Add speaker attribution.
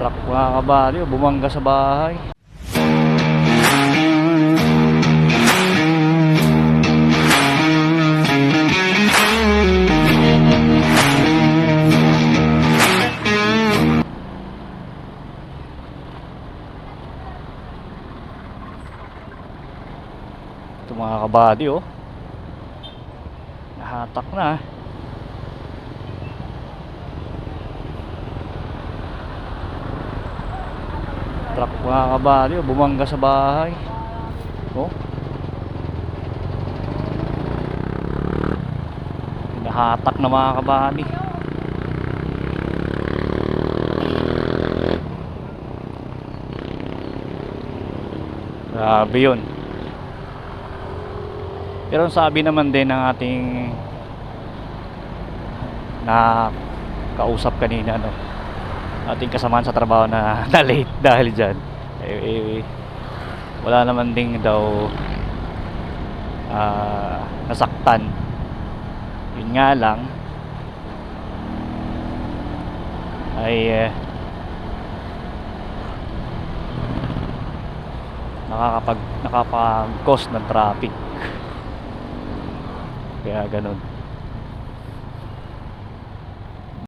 Speaker 1: Truck mga kabali, oh, bumangga sa bahay. Ito mga kabady oh. Nahatak na. Truck mga kabady oh, bumangga sa bahay. Oh. Nahatak na mga kabady. Grabe yun. Pero sabi naman din ng ating na kausap kanina no ating kasamaan sa trabaho na, na late dahil dyan. Eh, eh, wala naman ding daw ah, nasaktan. Yun nga lang. Ay eh, nakakapag nakapag-cause ng traffic. Kaya ganun